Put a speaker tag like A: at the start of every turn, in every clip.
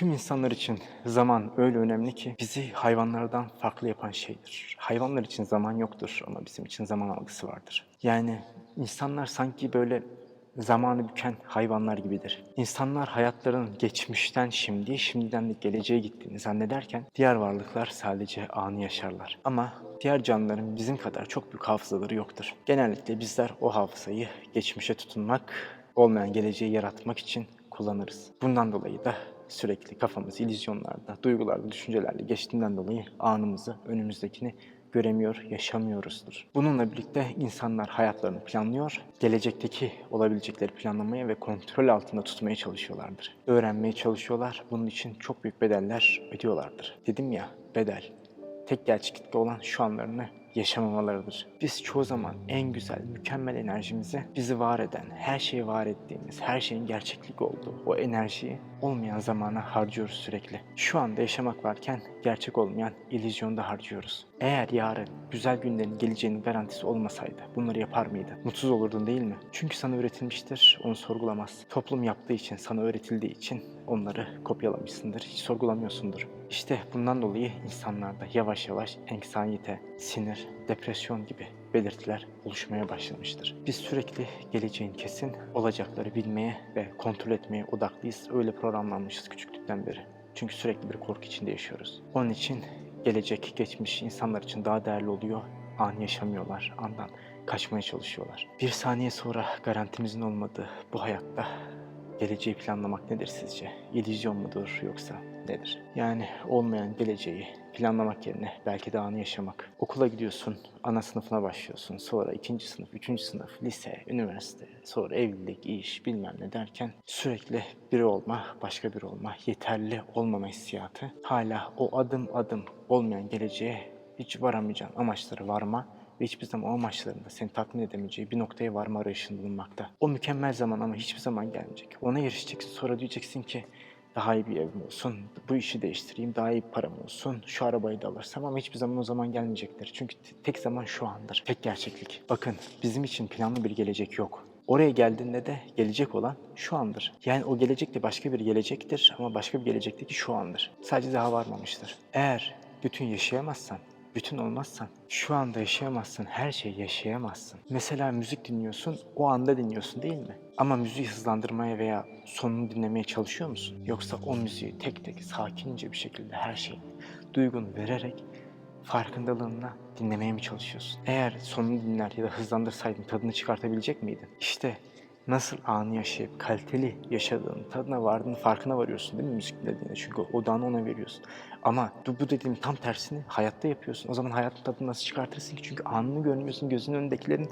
A: Tüm insanlar için zaman öyle önemli ki bizi hayvanlardan farklı yapan şeydir. Hayvanlar için zaman yoktur ama bizim için zaman algısı vardır. Yani insanlar sanki böyle zamanı büken hayvanlar gibidir. İnsanlar hayatlarının geçmişten şimdiye, şimdiden de geleceğe gittiğini zannederken diğer varlıklar sadece anı yaşarlar. Ama diğer canlıların bizim kadar çok büyük hafızaları yoktur. Genellikle bizler o hafızayı geçmişe tutunmak, olmayan geleceği yaratmak için kullanırız. Bundan dolayı da sürekli kafamız illüzyonlarda, duygularda, düşüncelerle geçtiğinden dolayı anımızı, önümüzdekini göremiyor, yaşamıyoruzdur. Bununla birlikte insanlar hayatlarını planlıyor, gelecekteki olabilecekleri planlamaya ve kontrol altında tutmaya çalışıyorlardır. Öğrenmeye çalışıyorlar, bunun için çok büyük bedeller ödüyorlardır. Dedim ya, bedel. Tek gerçeklikte olan şu anlarını yaşamamalarıdır. Biz çoğu zaman en güzel, mükemmel enerjimizi bizi var eden, her şeyi var ettiğimiz, her şeyin gerçeklik olduğu o enerjiyi olmayan zamana harcıyoruz sürekli. Şu anda yaşamak varken gerçek olmayan illüzyonda harcıyoruz. Eğer yarın güzel günlerin geleceğinin garantisi olmasaydı bunları yapar mıydın? Mutsuz olurdun değil mi? Çünkü sana öğretilmiştir, onu sorgulamaz. Toplum yaptığı için, sana öğretildiği için onları kopyalamışsındır, hiç sorgulamıyorsundur. İşte bundan dolayı insanlarda yavaş yavaş anksiyete, sinir, depresyon gibi belirtiler oluşmaya başlamıştır. Biz sürekli geleceğin kesin olacakları bilmeye ve kontrol etmeye odaklıyız. Öyle programlanmışız küçüklükten beri. Çünkü sürekli bir korku içinde yaşıyoruz. Onun için gelecek, geçmiş insanlar için daha değerli oluyor. An yaşamıyorlar, andan kaçmaya çalışıyorlar. Bir saniye sonra garantimizin olmadığı bu hayatta geleceği planlamak nedir sizce? İllüzyon mudur yoksa nedir? Yani olmayan geleceği planlamak yerine belki de anı yaşamak. Okula gidiyorsun, ana sınıfına başlıyorsun. Sonra ikinci sınıf, üçüncü sınıf, lise, üniversite, sonra evlilik, iş bilmem ne derken sürekli biri olma, başka biri olma, yeterli olmama hissiyatı. Hala o adım adım olmayan geleceğe hiç varamayacağın amaçlara varma ve hiçbir zaman o amaçlarında seni tatmin edemeyeceği bir noktaya varma arayışında bulunmakta. O mükemmel zaman ama hiçbir zaman gelmeyecek. Ona erişeceksin sonra diyeceksin ki daha iyi bir evim olsun, bu işi değiştireyim, daha iyi param olsun, şu arabayı da alırsam ama hiçbir zaman o zaman gelmeyecektir. Çünkü tek zaman şu andır, tek gerçeklik. Bakın bizim için planlı bir gelecek yok. Oraya geldiğinde de gelecek olan şu andır. Yani o gelecek de başka bir gelecektir ama başka bir gelecekteki şu andır. Sadece daha varmamıştır. Eğer bütün yaşayamazsan, bütün olmazsan, şu anda yaşayamazsın, her şeyi yaşayamazsın. Mesela müzik dinliyorsun, o anda dinliyorsun değil mi? Ama müziği hızlandırmaya veya sonunu dinlemeye çalışıyor musun? Yoksa o müziği tek tek sakince bir şekilde her şeyi duygunu vererek farkındalığınla dinlemeye mi çalışıyorsun? Eğer sonunu dinler ya da hızlandırsaydın tadını çıkartabilecek miydin? İşte nasıl anı yaşayıp kaliteli yaşadığın, tadına vardığın farkına varıyorsun değil mi müzik dinlediğinde? Çünkü odağını ona veriyorsun. Ama bu, dediğim tam tersini hayatta yapıyorsun. O zaman hayatın tadını nasıl çıkartırsın ki? Çünkü anını görmüyorsun, gözünün önündekilerin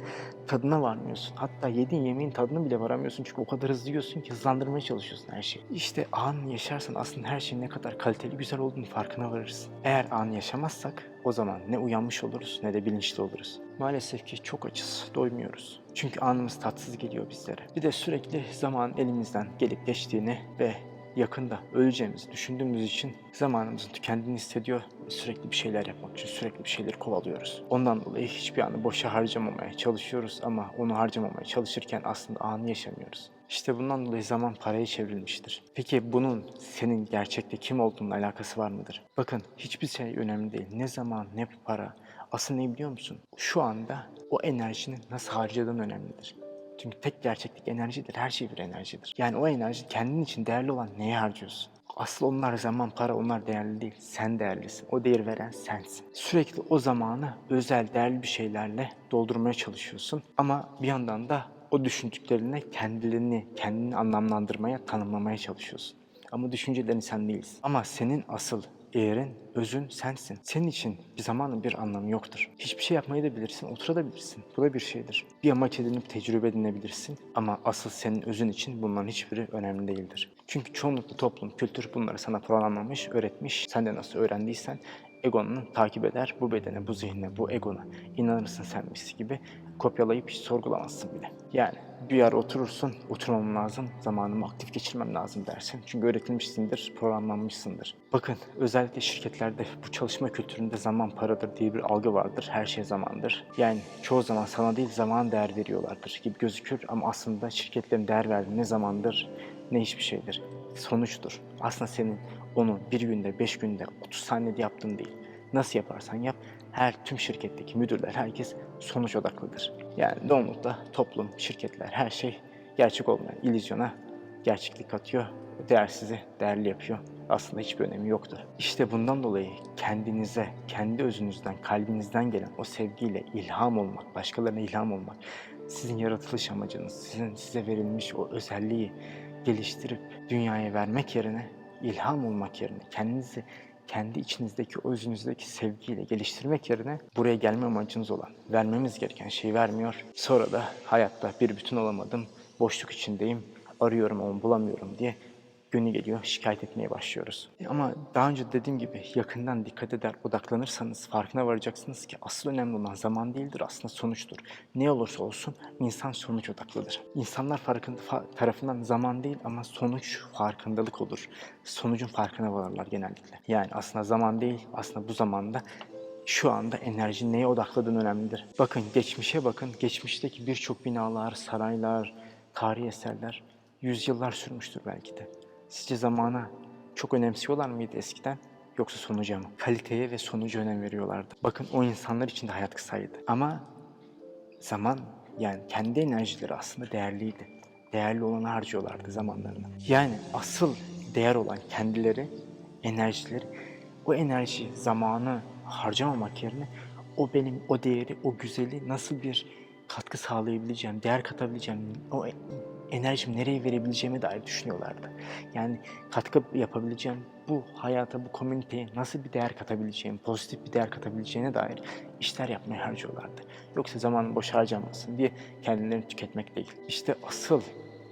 A: tadına varmıyorsun. Hatta yediğin yemeğin tadını bile varamıyorsun. Çünkü o kadar hızlı yiyorsun ki hızlandırmaya çalışıyorsun her şeyi. İşte anı yaşarsan aslında her şeyin ne kadar kaliteli, güzel olduğunu farkına varırsın. Eğer anı yaşamazsak o zaman ne uyanmış oluruz ne de bilinçli oluruz. Maalesef ki çok açız, doymuyoruz. Çünkü anımız tatsız geliyor bizlere. Bir de sürekli zaman elimizden gelip geçtiğini ve yakında öleceğimizi düşündüğümüz için zamanımızın tükendiğini hissediyor sürekli bir şeyler yapmak için sürekli bir şeyleri kovalıyoruz. Ondan dolayı hiçbir anı boşa harcamamaya çalışıyoruz ama onu harcamamaya çalışırken aslında anı yaşamıyoruz. İşte bundan dolayı zaman paraya çevrilmiştir. Peki bunun senin gerçekte kim olduğunun alakası var mıdır? Bakın hiçbir şey önemli değil. Ne zaman ne para. Asıl ne biliyor musun? Şu anda o enerjini nasıl harcadığın önemlidir. Çünkü tek gerçeklik enerjidir. Her şey bir enerjidir. Yani o enerji kendin için değerli olan neye harcıyorsun? Asıl onlar zaman, para onlar değerli değil. Sen değerlisin. O değer veren sensin. Sürekli o zamanı özel, değerli bir şeylerle doldurmaya çalışıyorsun. Ama bir yandan da o düşündüklerine kendilerini, kendini anlamlandırmaya, tanımlamaya çalışıyorsun. Ama düşüncelerin sen değilsin. Ama senin asıl Eğerin, özün sensin. Senin için bir zamanın bir anlamı yoktur. Hiçbir şey yapmayı da bilirsin, oturabilirsin. Bu da bir şeydir. Bir amaç edinip tecrübe edinebilirsin. Ama asıl senin özün için bunların hiçbiri önemli değildir. Çünkü çoğunlukla toplum, kültür bunları sana programlamış, öğretmiş. Sen de nasıl öğrendiysen egonunu takip eder. Bu bedene, bu zihne, bu egona inanırsın senmiş gibi kopyalayıp hiç sorgulamazsın bile. Yani bir yer oturursun, oturmam lazım, zamanımı aktif geçirmem lazım dersin. Çünkü öğretilmişsindir, programlanmışsındır. Bakın özellikle şirketlerde bu çalışma kültüründe zaman paradır diye bir algı vardır. Her şey zamandır. Yani çoğu zaman sana değil zaman değer veriyorlardır gibi gözükür ama aslında şirketlerin değer verdiği ne zamandır ne hiçbir şeydir. sonuçtur. Aslında senin onu bir günde, beş günde, 30 saniyede yaptığın değil. Nasıl yaparsan yap, her tüm şirketteki müdürler, herkes sonuç odaklıdır. Yani çoğunlukla toplum, şirketler, her şey gerçek olmayan illüzyona gerçeklik katıyor. Değer sizi değerli yapıyor. Aslında hiçbir önemi yoktur. İşte bundan dolayı kendinize, kendi özünüzden, kalbinizden gelen o sevgiyle ilham olmak, başkalarına ilham olmak, sizin yaratılış amacınız, sizin size verilmiş o özelliği geliştirip dünyaya vermek yerine, ilham olmak yerine, kendinizi kendi içinizdeki, özünüzdeki sevgiyle geliştirmek yerine buraya gelme amacınız olan, vermemiz gereken şeyi vermiyor. Sonra da hayatta bir bütün olamadım, boşluk içindeyim, arıyorum ama bulamıyorum diye günü geliyor şikayet etmeye başlıyoruz. E Ama daha önce dediğim gibi yakından dikkat eder, odaklanırsanız farkına varacaksınız ki asıl önemli olan zaman değildir aslında sonuçtur. Ne olursa olsun insan sonuç odaklıdır. İnsanlar farkında, fa- tarafından zaman değil ama sonuç farkındalık olur. Sonucun farkına varırlar genellikle. Yani aslında zaman değil, aslında bu zamanda şu anda enerji neye odakladığın önemlidir. Bakın geçmişe bakın. Geçmişteki birçok binalar, saraylar, tarihi eserler yüzyıllar sürmüştür belki de. Sizce zamana çok önemsiyorlar mıydı eskiden? Yoksa sonuca mı? Kaliteye ve sonuca önem veriyorlardı. Bakın o insanlar için de hayat kısaydı. Ama zaman yani kendi enerjileri aslında değerliydi. Değerli olanı harcıyorlardı zamanlarını. Yani asıl değer olan kendileri, enerjileri, o enerji, zamanı harcamamak yerine o benim o değeri, o güzeli nasıl bir katkı sağlayabileceğim, değer katabileceğim, o enerjimi nereye verebileceğime dair düşünüyorlardı. Yani katkı yapabileceğim, bu hayata, bu komüniteye nasıl bir değer katabileceğim, pozitif bir değer katabileceğine dair işler yapmaya harcıyorlardı. Yoksa zaman boş harcamasın diye kendilerini tüketmek değil. İşte asıl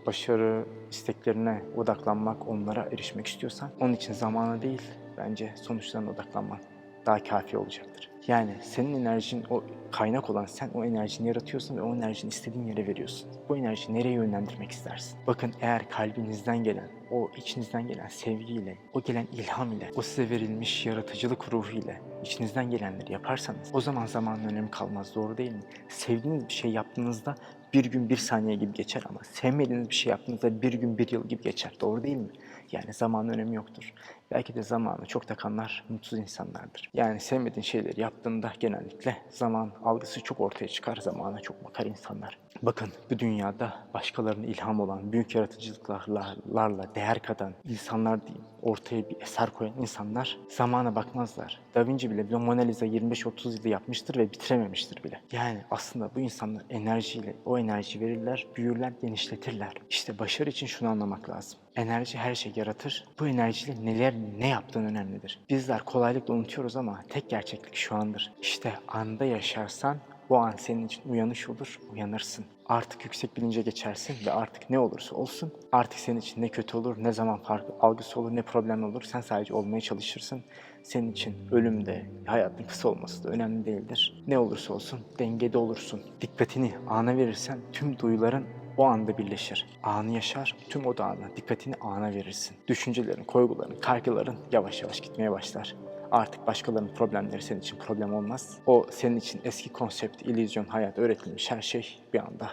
A: başarı isteklerine odaklanmak, onlara erişmek istiyorsan onun için zamana değil bence sonuçlarına odaklanman daha kafi olacaktır. Yani senin enerjin o kaynak olan sen o enerjini yaratıyorsun ve o enerjini istediğin yere veriyorsun. Bu enerjiyi nereye yönlendirmek istersin? Bakın eğer kalbinizden gelen, o içinizden gelen sevgiyle, o gelen ilham ile, o size verilmiş yaratıcılık ruhu ile içinizden gelenleri yaparsanız o zaman zamanın önemi kalmaz doğru değil mi? Sevdiğiniz bir şey yaptığınızda bir gün bir saniye gibi geçer ama sevmediğiniz bir şey yaptığınızda bir gün bir yıl gibi geçer. Doğru değil mi? Yani zamanın önemi yoktur. Belki de zamanı çok takanlar mutsuz insanlardır. Yani sevmediğin şeyleri yaptığında genellikle zaman algısı çok ortaya çıkar. Zamana çok bakar insanlar. Bakın bu dünyada başkalarına ilham olan, büyük yaratıcılıklarla değer katan insanlar diyeyim, ortaya bir eser koyan insanlar zamana bakmazlar. Da Vinci bile bile Mona Lisa 25-30 yılda yapmıştır ve bitirememiştir bile. Yani aslında bu insanlar enerjiyle o enerji verirler, büyürler, genişletirler. İşte başarı için şunu anlamak lazım. Enerji her şey yaratır. Bu enerjiyle neler ne yaptığın önemlidir. Bizler kolaylıkla unutuyoruz ama tek gerçeklik şu andır. İşte anda yaşarsan bu an senin için uyanış olur, uyanırsın. Artık yüksek bilince geçersin ve artık ne olursa olsun artık senin için ne kötü olur, ne zaman farklı algısı olur, ne problem olur. Sen sadece olmaya çalışırsın. Senin için ölüm de, hayatın kısa olması da önemli değildir. Ne olursa olsun dengede olursun. Dikkatini ana verirsen tüm duyuların o anda birleşir. Anı yaşar, tüm odağını, dikkatini ana verirsin. Düşüncelerin, koyguların, kaygıların yavaş yavaş gitmeye başlar. Artık başkalarının problemleri senin için problem olmaz. O senin için eski konsept, illüzyon, hayat öğretilmiş her şey bir anda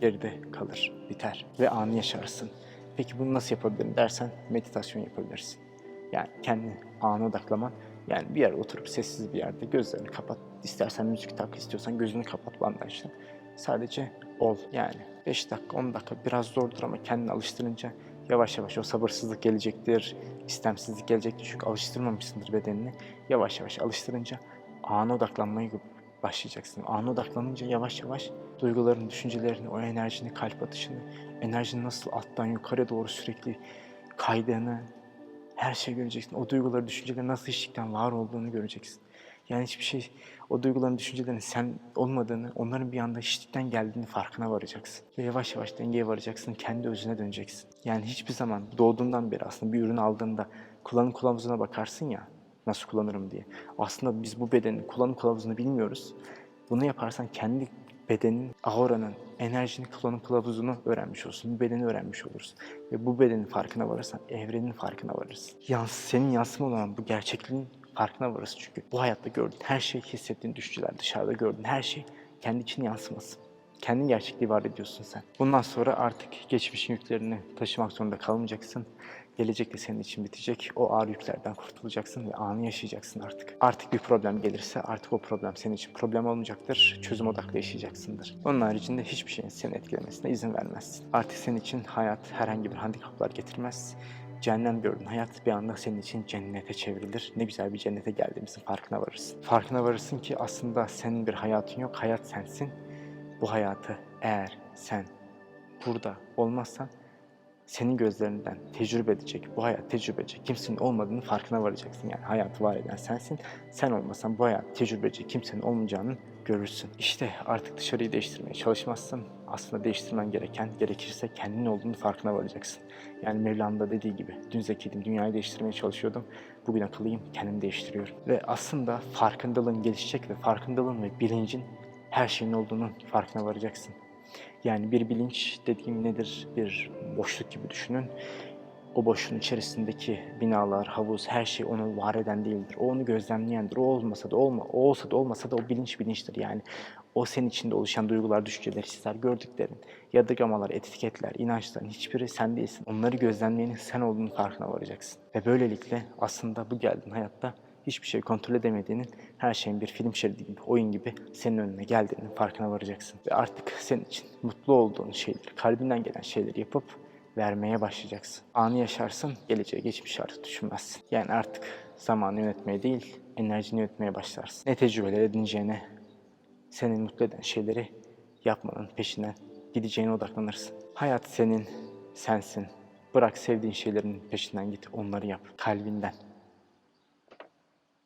A: geride kalır, biter ve anı yaşarsın. Peki bunu nasıl yapabilirim dersen meditasyon yapabilirsin. Yani kendi ana odaklaman. Yani bir yere oturup sessiz bir yerde gözlerini kapat. İstersen müzik tak, istiyorsan gözünü kapat bandajla. Sadece ol yani. 5 dakika, 10 dakika biraz zordur ama kendini alıştırınca yavaş yavaş o sabırsızlık gelecektir, istemsizlik gelecektir. Çünkü alıştırmamışsındır bedenini. Yavaş yavaş alıştırınca ana odaklanmayı başlayacaksın. Ana odaklanınca yavaş yavaş duyguların, düşüncelerini, o enerjini, kalp atışını, enerjinin nasıl alttan yukarı doğru sürekli kaydığını, her şeyi göreceksin. O duyguları, düşünceleri nasıl hiçlikten var olduğunu göreceksin. Yani hiçbir şey, o duyguların, düşüncelerin sen olmadığını, onların bir anda hiçlikten geldiğini farkına varacaksın. Ve yavaş yavaş dengeye varacaksın, kendi özüne döneceksin. Yani hiçbir zaman doğduğundan beri aslında bir ürün aldığında kullanım kılavuzuna bakarsın ya, nasıl kullanırım diye. Aslında biz bu bedenin kullanım kılavuzunu bilmiyoruz. Bunu yaparsan kendi bedenin, auranın, enerjinin kullanım kılavuzunu öğrenmiş olursun. Bu bedeni öğrenmiş olursun. Ve bu bedenin farkına varırsan evrenin farkına varırsın. Yans, senin yansıma olan bu gerçekliğin farkına varırsın çünkü. Bu hayatta gördüğün her şey, hissettiğin düşünceler, dışarıda gördüğün her şey kendi için yansıması. Kendin gerçekliği var ediyorsun sen. Bundan sonra artık geçmişin yüklerini taşımak zorunda kalmayacaksın. Gelecek de senin için bitecek. O ağır yüklerden kurtulacaksın ve anı yaşayacaksın artık. Artık bir problem gelirse artık o problem senin için problem olmayacaktır. Çözüm odaklı yaşayacaksındır. Onun haricinde hiçbir şeyin seni etkilemesine izin vermezsin. Artık senin için hayat herhangi bir handikaplar getirmez. Cehennem gördüğün hayat bir anda senin için cennete çevrilir. Ne güzel bir cennete geldiğimizin farkına varırsın. Farkına varırsın ki aslında senin bir hayatın yok, hayat sensin. Bu hayatı eğer sen burada olmazsan senin gözlerinden tecrübe edecek, bu hayat tecrübe edecek kimsenin olmadığını farkına varacaksın. Yani hayatı var eden sensin. Sen olmasan bu hayat tecrübe edecek kimsenin olmayacağını görürsün. İşte artık dışarıyı değiştirmeye çalışmazsın. Aslında değiştirmen gereken, gerekirse kendin olduğunu farkına varacaksın. Yani Mevla'nın da dediği gibi, dün zekiydim, dünyayı değiştirmeye çalışıyordum. Bugün akıllıyım, kendimi değiştiriyorum. Ve aslında farkındalığın gelişecek ve farkındalığın ve bilincin her şeyin olduğunun farkına varacaksın. Yani bir bilinç dediğim nedir? Bir boşluk gibi düşünün. O boşluğun içerisindeki binalar, havuz, her şey onu var eden değildir. O onu gözlemleyendir. O olmasa da olma, o olsa da olmasa da o bilinç bilinçtir. Yani o senin içinde oluşan duygular, düşünceler, hisler, gördüklerin, yadırgamalar, etiketler, inançların hiçbiri sen değilsin. Onları gözlemleyenin sen olduğunu farkına varacaksın. Ve böylelikle aslında bu geldiğin hayatta hiçbir şey kontrol edemediğinin, her şeyin bir film şeridi gibi, oyun gibi senin önüne geldiğinin farkına varacaksın. Ve artık senin için mutlu olduğun şeyleri, kalbinden gelen şeyleri yapıp vermeye başlayacaksın. Anı yaşarsın, geleceğe geçmiş artık düşünmezsin. Yani artık zamanı yönetmeye değil, enerjini yönetmeye başlarsın. Ne tecrübeler edineceğine, seni mutlu eden şeyleri yapmanın peşinden gideceğine odaklanırsın. Hayat senin, sensin. Bırak sevdiğin şeylerin peşinden git, onları yap kalbinden.